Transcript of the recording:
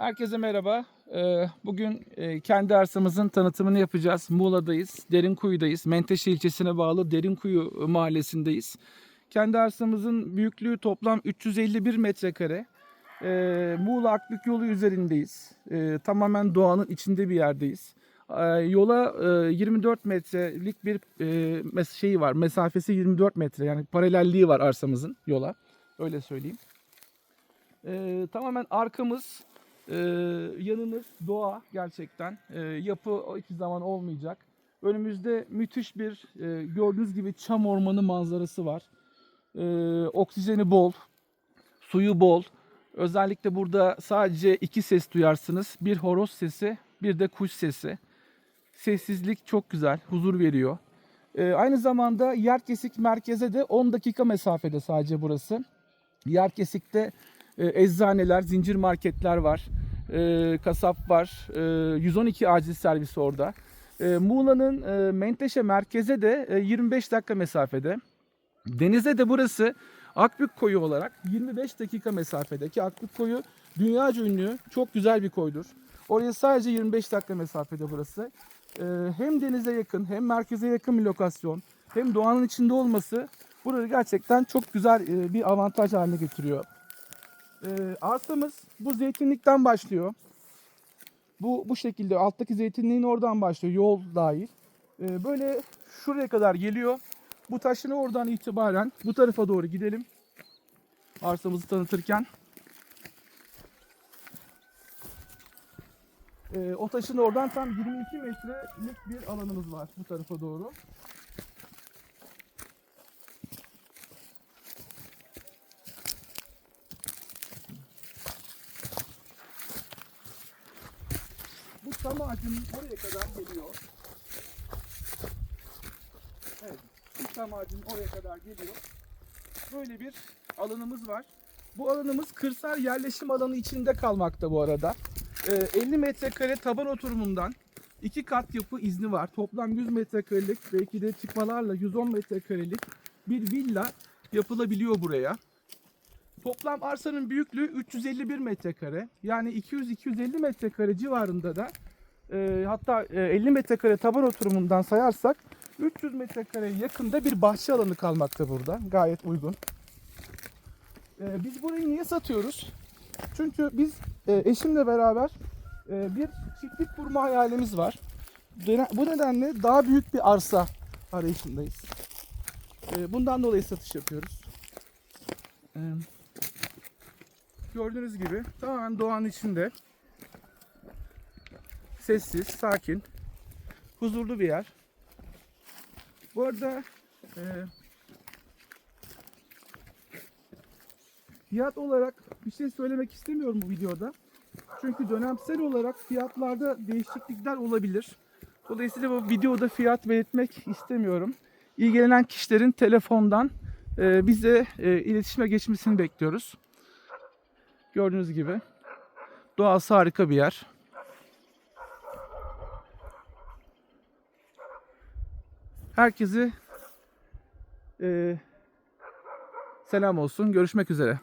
Herkese merhaba. Ee, Bugün e, kendi arsamızın tanıtımını yapacağız. Muğla'dayız, Derinkuyu'dayız. Menteşe ilçesine bağlı Derinkuyu mahallesindeyiz. Kendi arsamızın büyüklüğü toplam 351 metrekare. Ee, Muğla Akbük yolu üzerindeyiz. Ee, Tamamen doğanın içinde bir yerdeyiz. Yola e, 24 metrelik bir e, şeyi var. Mesafesi 24 metre yani paralelliği var arsamızın yola. Öyle söyleyeyim. Ee, tamamen arkamız, e, yanımız doğa gerçekten. E, yapı hiçbir zaman olmayacak. Önümüzde müthiş bir e, gördüğünüz gibi çam ormanı manzarası var. E, oksijeni bol, suyu bol. Özellikle burada sadece iki ses duyarsınız. Bir horoz sesi, bir de kuş sesi. Sessizlik çok güzel, huzur veriyor. E, aynı zamanda Yerkesik merkeze de 10 dakika mesafede sadece burası. Yerkesik'te e, eczaneler, zincir marketler var. E, kasap var. E, 112 acil servisi orada. E, Muğla'nın e, Menteşe merkeze de e, 25 dakika mesafede. Denize de burası Akbük Koyu olarak 25 dakika mesafede ki Akbük Koyu dünyaca ünlü çok güzel bir koydur. Oraya sadece 25 dakika mesafede burası. E, hem denize yakın hem merkeze yakın bir lokasyon hem doğanın içinde olması burayı gerçekten çok güzel e, bir avantaj haline getiriyor. E, arsamız bu zeytinlikten başlıyor. Bu bu şekilde alttaki zeytinliğin oradan başlıyor yol dahil. E, böyle şuraya kadar geliyor. Bu taşını oradan itibaren bu tarafa doğru gidelim. Arsamızı tanıtırken. E, o taşın oradan tam 22 metrelik bir alanımız var bu tarafa doğru. Çam ağacının oraya kadar geliyor. Evet, çam ağacının oraya kadar geliyor. Böyle bir alanımız var. Bu alanımız kırsal yerleşim alanı içinde kalmakta bu arada. Ee, 50 metrekare taban oturumundan iki kat yapı izni var. Toplam 100 metrekarelik belki de çıkmalarla 110 metrekarelik bir villa yapılabiliyor buraya. Toplam arsanın büyüklüğü 351 metrekare. Yani 200-250 metrekare civarında da e, hatta e, 50 metrekare taban oturumundan sayarsak 300 metrekareye yakında bir bahçe alanı kalmakta burada. Gayet uygun. E, biz burayı niye satıyoruz? Çünkü biz e, eşimle beraber e, bir çiftlik kurma hayalimiz var. Bu nedenle daha büyük bir arsa arayışındayız. E, bundan dolayı satış yapıyoruz. E, gördüğünüz gibi tamamen doğanın içinde. Sessiz, sakin, huzurlu bir yer. Bu arada e, fiyat olarak bir şey söylemek istemiyorum bu videoda. Çünkü dönemsel olarak fiyatlarda değişiklikler olabilir. Dolayısıyla bu videoda fiyat belirtmek istemiyorum. İlgilenen kişilerin telefondan e, bize e, iletişime geçmesini bekliyoruz. Gördüğünüz gibi doğası harika bir yer. Herkese e, selam olsun. Görüşmek üzere.